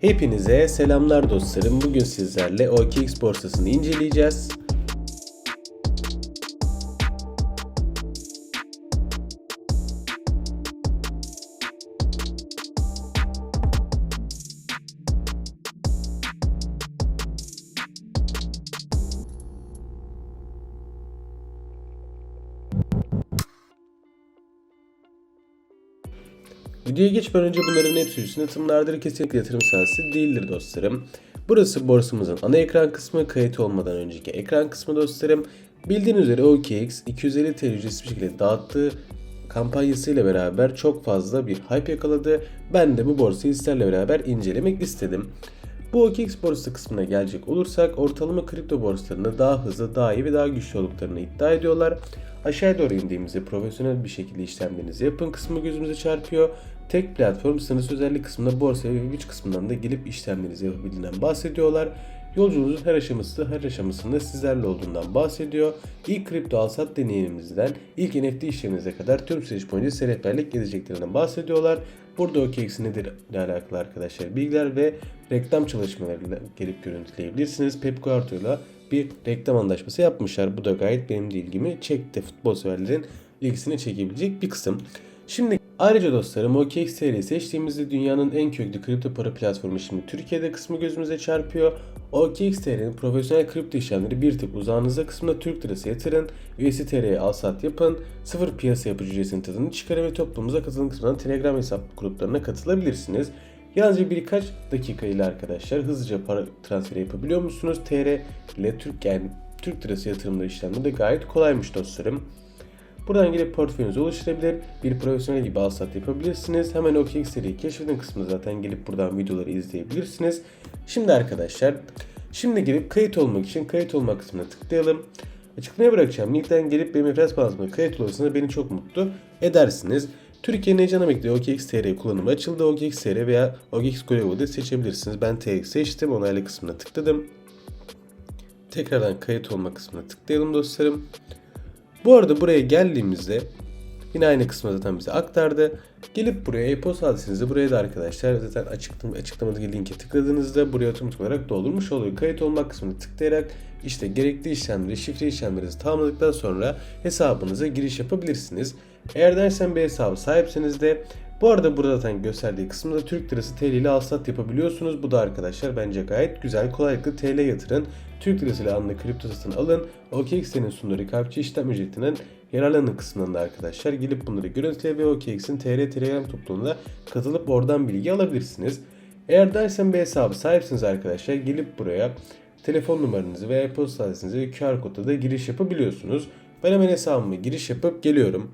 Hepinize selamlar dostlarım. Bugün sizlerle OKX borsasını inceleyeceğiz. Videoya geçmeden önce bunların hepsi üstüne tımlardır. Kesinlikle yatırım saatsi değildir dostlarım. Burası borsamızın ana ekran kısmı. Kayıt olmadan önceki ekran kısmı dostlarım. Bildiğiniz üzere OKX 250 TL ücretsiz bir şekilde dağıttığı kampanyasıyla beraber çok fazla bir hype yakaladı. Ben de bu borsayı sizlerle beraber incelemek istedim. Bu OKX borsası kısmına gelecek olursak ortalama kripto borsalarında daha hızlı, daha iyi ve daha güçlü olduklarını iddia ediyorlar. Aşağıya doğru indiğimizde profesyonel bir şekilde işlemlerinizi yapın kısmı gözümüze çarpıyor. Tek platform sınırsız özellik kısmında borsa ve güç kısmından da gelip işlemlerinizi yapabildiğinden bahsediyorlar. Yolculuğunuzun her aşaması her aşamasında sizlerle olduğundan bahsediyor. İlk kripto alsat deneyimimizden ilk NFT işleminize kadar tüm süreç boyunca size rehberlik bahsediyorlar. Burada OKX nedir ile alakalı arkadaşlar bilgiler ve reklam çalışmalarıyla gelip görüntüleyebilirsiniz. Pep Guardiola bir reklam anlaşması yapmışlar. Bu da gayet benim de ilgimi çekti. Futbol severlerin ilgisini çekebilecek bir kısım. Şimdi ayrıca dostlarım OKX TR'yi seçtiğimizde dünyanın en köklü kripto para platformu şimdi Türkiye'de kısmı gözümüze çarpıyor. OKX TR'nin profesyonel kripto işlemleri bir tık uzağınızda kısmında Türk lirası yatırın, üyesi TR'ye al sat yapın, sıfır piyasa yapıcı ücretinin tadını çıkarın ve toplumuza katılım kısmından Telegram hesap gruplarına katılabilirsiniz. Yalnızca birkaç dakika ile arkadaşlar hızlıca para transferi yapabiliyor musunuz? TR ile Türk yani Türk lirası yatırımları işlemleri de gayet kolaymış dostlarım. Buradan gelip portföyünüzü oluşturabilir, bir profesyonel gibi al sat yapabilirsiniz. Hemen OKX seriyi keşfedin kısmında zaten gelip buradan videoları izleyebilirsiniz. Şimdi arkadaşlar, şimdi gelip kayıt olmak için kayıt olma kısmına tıklayalım. Açıklamaya bırakacağım linkten gelip benim referans bazımda kayıt olursanız beni çok mutlu edersiniz. Türkiye'nin heyecan emekli OKX TR kullanımı açıldı. OKX TR veya OKX Global'de seçebilirsiniz. Ben TX seçtim. Onayla kısmına tıkladım. Tekrardan kayıt olma kısmına tıklayalım dostlarım. Bu arada buraya geldiğimizde yine aynı kısmı zaten bize aktardı. Gelip buraya e-posta adresinizi buraya da arkadaşlar zaten açıklam açıklamadaki linke tıkladığınızda buraya otomatik olarak doldurmuş oluyor. Kayıt olmak kısmını tıklayarak işte gerekli işlemleri, şifre işlemlerinizi tamamladıktan sonra hesabınıza giriş yapabilirsiniz. Eğer dersen bir hesabı sahipseniz de bu arada burada zaten gösterdiği kısımda Türk Lirası TL ile alsat yapabiliyorsunuz. Bu da arkadaşlar bence gayet güzel. Kolaylıkla TL yatırın. Türk Lirası ile anlı kripto satın alın. OKX'in sunduğu rekabetçi işlem ücretinin yararlanın kısmında arkadaşlar gelip bunları görüntüle ve OKX'in TR Telegram topluluğuna katılıp oradan bilgi alabilirsiniz. Eğer dersen bir hesabı sahipsiniz arkadaşlar gelip buraya telefon numaranızı veya e-posta adresinizi ve QR kodla da giriş yapabiliyorsunuz. Ben hemen hesabıma giriş yapıp geliyorum.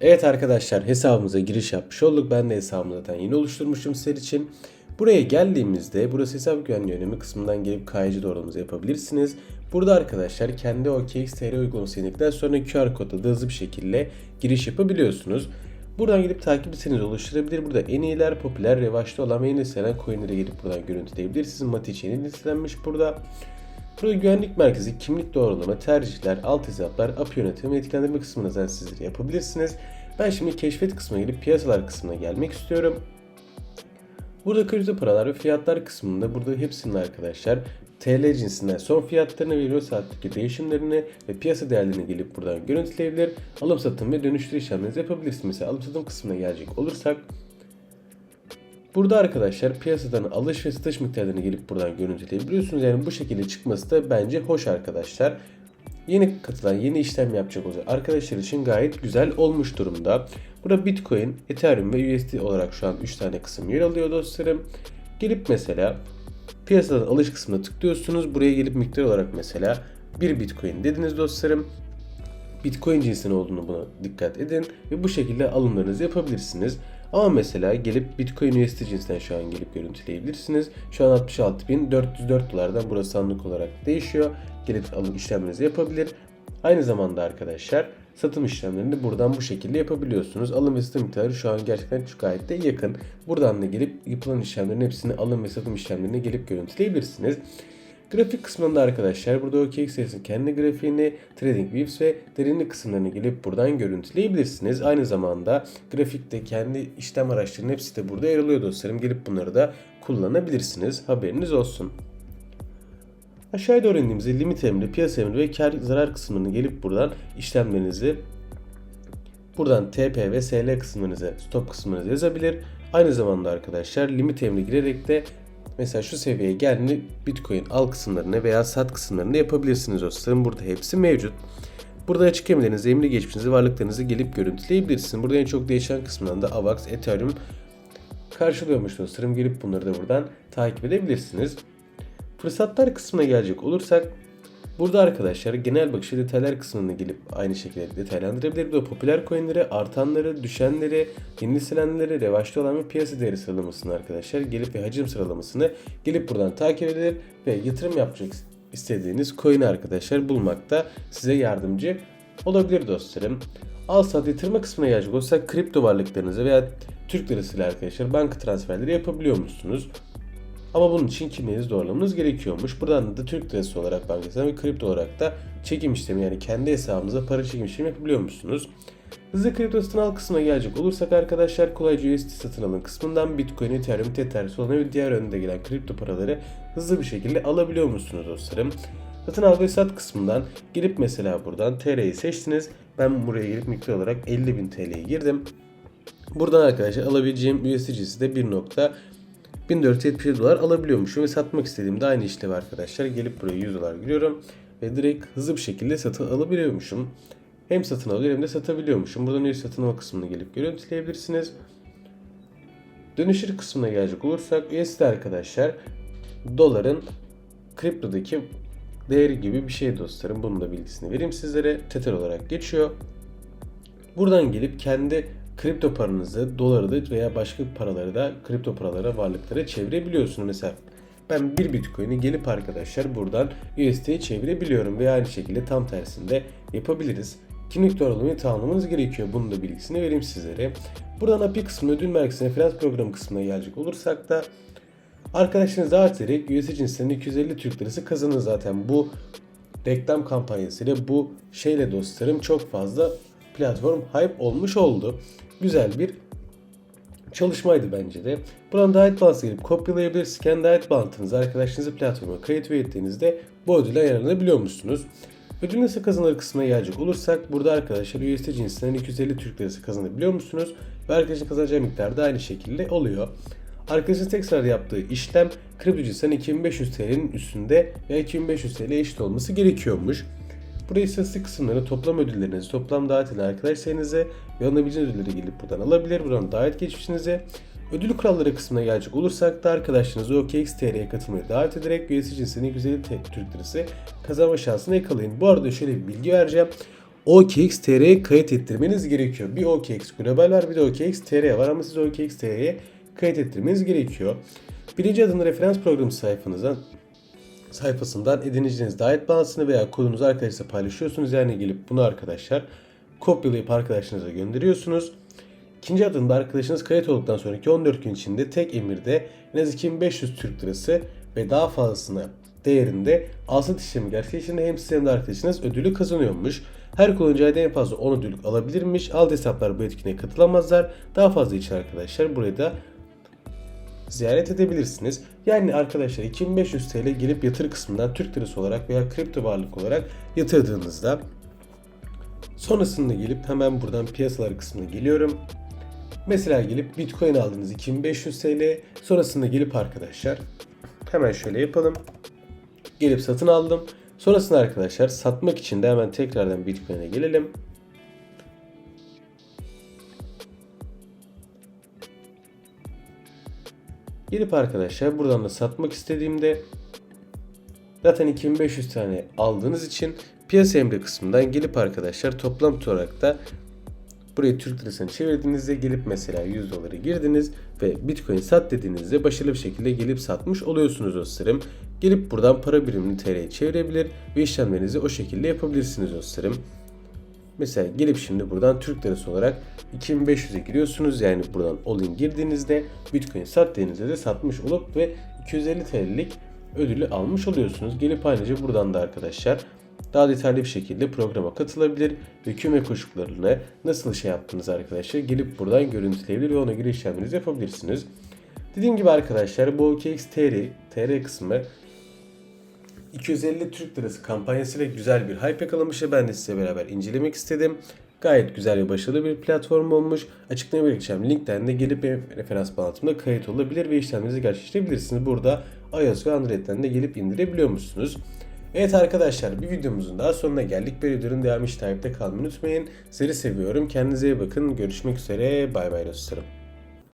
Evet arkadaşlar hesabımıza giriş yapmış olduk. Ben de hesabımı zaten yeni oluşturmuşum sizler için. Buraya geldiğimizde burası hesap güvenliği önemi kısmından gelip kayıcı doğrulamanızı yapabilirsiniz. Burada arkadaşlar kendi OKX TR uygulaması indikten sonra QR kodla da hızlı bir şekilde giriş yapabiliyorsunuz. Buradan gidip takip listenizi oluşturabilir. Burada en iyiler, popüler, revaçta olan ve yeni listelen coinlere gelip buradan görüntüleyebilirsiniz. Matiç yeni listelenmiş burada. Burada güvenlik merkezi, kimlik doğrulama, tercihler, alt hesaplar, API yönetimi ve etkilendirme kısmını zaten sizler yapabilirsiniz. Ben şimdi keşfet kısmına gelip piyasalar kısmına gelmek istiyorum. Burada kripto paralar ve fiyatlar kısmında burada hepsinin arkadaşlar TL cinsinden son fiyatlarını veriyor saatlik değişimlerini ve piyasa değerlerini gelip buradan görüntüleyebilir. Alım satım ve dönüştür işlemlerinizi yapabilirsiniz. Mesela alım satım kısmına gelecek olursak Burada arkadaşlar piyasadan alış ve satış miktarlarını gelip buradan görüntüleyebiliyorsunuz. Yani bu şekilde çıkması da bence hoş arkadaşlar. Yeni katılan, yeni işlem yapacak olacak arkadaşlar için gayet güzel olmuş durumda. Burada Bitcoin, Ethereum ve USD olarak şu an 3 tane kısım yer alıyor dostlarım. Gelip mesela piyasadan alış kısmına tıklıyorsunuz. Buraya gelip miktar olarak mesela 1 Bitcoin dediniz dostlarım. Bitcoin cinsinin olduğunu buna dikkat edin ve bu şekilde alımlarınızı yapabilirsiniz. Ama mesela gelip Bitcoin USD cinsinden şu an gelip görüntüleyebilirsiniz. Şu an 66.404 dolardan burası anlık olarak değişiyor. Gelip alım işlemlerinizi yapabilir. Aynı zamanda arkadaşlar satım işlemlerini buradan bu şekilde yapabiliyorsunuz. Alım ve satım miktarı şu an gerçekten çok gayet de yakın. Buradan da gelip yapılan işlemlerin hepsini alım ve satım işlemlerine gelip görüntüleyebilirsiniz. Grafik kısmında arkadaşlar burada OKX serisinin kendi grafiğini, TradingViews ve derinlik kısımlarını gelip buradan görüntüleyebilirsiniz. Aynı zamanda grafikte kendi işlem araçlarının hepsi de burada yer alıyor dostlarım. Gelip bunları da kullanabilirsiniz. Haberiniz olsun. Aşağıya doğru indiğimizde limit emri, piyasa emri ve kar zarar kısmını gelip buradan işlemlerinizi buradan TP ve SL kısmınıza, stop kısmınıza yazabilir. Aynı zamanda arkadaşlar limit emri girerek de mesela şu seviyeye geldiğinde Bitcoin al kısımlarını veya sat kısımlarını yapabilirsiniz dostlarım. Burada hepsi mevcut. Burada açık emirlerinizi, emri geçmişinizi, varlıklarınızı gelip görüntüleyebilirsiniz. Burada en çok değişen kısmından da AVAX, Ethereum karşılıyormuş dostlarım. Gelip bunları da buradan takip edebilirsiniz. Fırsatlar kısmına gelecek olursak burada arkadaşlar genel bakışı detaylar kısmına gelip aynı şekilde detaylandırabilir. Burada popüler coinleri, artanları, düşenleri, yeni silenleri, revaçta olan ve piyasa değeri sıralamasını arkadaşlar gelip ve hacim sıralamasını gelip buradan takip edilir ve yatırım yapacak istediğiniz coin'i arkadaşlar bulmakta size yardımcı olabilir dostlarım. Al sat yatırma kısmına gelecek olursak kripto varlıklarınızı veya Türk lirasıyla arkadaşlar banka transferleri yapabiliyor musunuz? Ama bunun için kimliğinizi doğrulamanız gerekiyormuş. Buradan da Türk lirası olarak bankasına ve kripto olarak da çekim işlemi yani kendi hesabınıza para çekim işlemi yapabiliyor musunuz? Hızlı kripto satın al kısmına gelecek olursak arkadaşlar kolayca USD satın alın kısmından Bitcoin, Ethereum, Tether, Solana ve diğer önünde gelen kripto paraları hızlı bir şekilde alabiliyor musunuz dostlarım? Satın al ve sat kısmından girip mesela buradan TL'yi seçtiniz. Ben buraya girip miktar olarak 50.000 TL'ye girdim. Buradan arkadaşlar alabileceğim USDC'si de 1.1477 dolar alabiliyormuşum ve satmak istediğimde aynı işlevi arkadaşlar gelip buraya 100 dolar giriyorum ve direkt hızlı bir şekilde satın alabiliyormuşum. Hem satın alıyor hem de satabiliyormuşum. Buradan üye satın alma kısmına gelip görüntüleyebilirsiniz. Dönüşür kısmına gelecek olursak USD arkadaşlar doların kriptodaki değeri gibi bir şey dostlarım. Bunun da bilgisini vereyim sizlere. Tether olarak geçiyor. Buradan gelip kendi kripto paranızı, doları da veya başka paraları da kripto paralara, varlıklara çevirebiliyorsunuz. Mesela ben bir bitcoin'i gelip arkadaşlar buradan USD'ye çevirebiliyorum ve aynı şekilde tam tersinde yapabiliriz. Kimlik doğrulamayı tamamlamanız gerekiyor. Bunun da bilgisini vereyim sizlere. Buradan API kısmı ödül merkezine referans programı kısmına gelecek olursak da arkadaşlarınız davet ederek USD cinsinden 250 Türk Lirası kazanır zaten. Bu reklam kampanyasıyla bu şeyle dostlarım çok fazla platform hype olmuş oldu. Güzel bir çalışmaydı bence de. Buradan Diet Balance gelip kopyalayabilirsiniz. Kendi Diet Balance'ınızı arkadaşlarınızı platforma kayıt ve ettiğinizde bu ödüle yararlanabiliyor musunuz? Ödül nasıl kazanılır kısmına gelecek olursak burada arkadaşlar USD cinsinden 250 Türk Lirası kazanabiliyor musunuz? Ve arkadaşın kazanacağı miktar da aynı şekilde oluyor. Arkadaşın tekrar yaptığı işlem kripto cinsinden 2500 TL'nin üstünde ve 2500 TL eşit olması gerekiyormuş. Buraya istatistik kısımları toplam ödüllerinizi, toplam eden arkadaş sayınızı ve alınabileceğiniz ödülleri gelip buradan alabilir. Buradan davet geçmişinize. Ödül kuralları kısmına gelecek olursak da arkadaşlarınızı OKX TR'ye katılmaya davet ederek üyesi cinsinin 250 Türk Lirası kazanma şansını yakalayın. Bu arada şöyle bir bilgi vereceğim. OKX TR'ye kayıt ettirmeniz gerekiyor. Bir OKX Global var bir de OKX TR var ama siz OKX TR'ye kayıt ettirmeniz gerekiyor. Birinci adımda referans programı sayfanızdan sayfasından edineceğiniz davet balansını veya kodunuzu arkadaşlarla paylaşıyorsunuz. Yani gelip bunu arkadaşlar kopyalayıp arkadaşlarınıza gönderiyorsunuz. İkinci adımda arkadaşınız kayıt olduktan sonraki 14 gün içinde tek emirde en az 2500 Türk Lirası ve daha fazlasına değerinde alsat işlemi gerçekleştiğinde hem siz hem de arkadaşınız ödülü kazanıyormuş. Her kullanıcı en fazla 10 ödül alabilirmiş. Alt hesaplar bu etkinliğe katılamazlar. Daha fazla için arkadaşlar buraya da ziyaret edebilirsiniz. Yani arkadaşlar 2500 TL gelip yatır kısmından Türk lirası olarak veya kripto varlık olarak yatırdığınızda sonrasında gelip hemen buradan piyasalar kısmına geliyorum. Mesela gelip Bitcoin aldınız 2500 TL. Sonrasında gelip arkadaşlar hemen şöyle yapalım. Gelip satın aldım. Sonrasında arkadaşlar satmak için de hemen tekrardan Bitcoin'e gelelim. Gelip arkadaşlar buradan da satmak istediğimde zaten 2500 tane aldığınız için piyasa emri kısmından gelip arkadaşlar toplam olarak da burayı Türk lirasını çevirdiğinizde gelip mesela 100 doları girdiniz ve Bitcoin sat dediğinizde başarılı bir şekilde gelip satmış oluyorsunuz dostlarım. Gelip buradan para birimini TL'ye çevirebilir ve işlemlerinizi o şekilde yapabilirsiniz dostlarım. Mesela gelip şimdi buradan Türk lirası olarak 2500'e giriyorsunuz. Yani buradan all in girdiğinizde Bitcoin sat dediğinizde de satmış olup ve 250 TL'lik ödülü almış oluyorsunuz. Gelip ayrıca buradan da arkadaşlar daha detaylı bir şekilde programa katılabilir ve küme koşullarını nasıl şey yaptınız arkadaşlar gelip buradan görüntüleyebilir ve ona göre işlemlerinizi yapabilirsiniz. Dediğim gibi arkadaşlar bu OKX TR, TR kısmı 250 Türk Lirası kampanyasıyla güzel bir hype yakalamış ve ben de size beraber incelemek istedim. Gayet güzel ve başarılı bir platform olmuş. Açıklamaya bırakacağım linkten de gelip referans bağlantımda kayıt olabilir ve işlemlerinizi gerçekleştirebilirsiniz. Burada iOS ve Android'den de gelip indirebiliyormuşsunuz. Evet arkadaşlar bir videomuzun daha sonuna geldik. Böyle videonun devamı için takipte kalmayı unutmayın. Sizleri seviyorum. Kendinize iyi bakın. Görüşmek üzere. Bay bay dostlarım.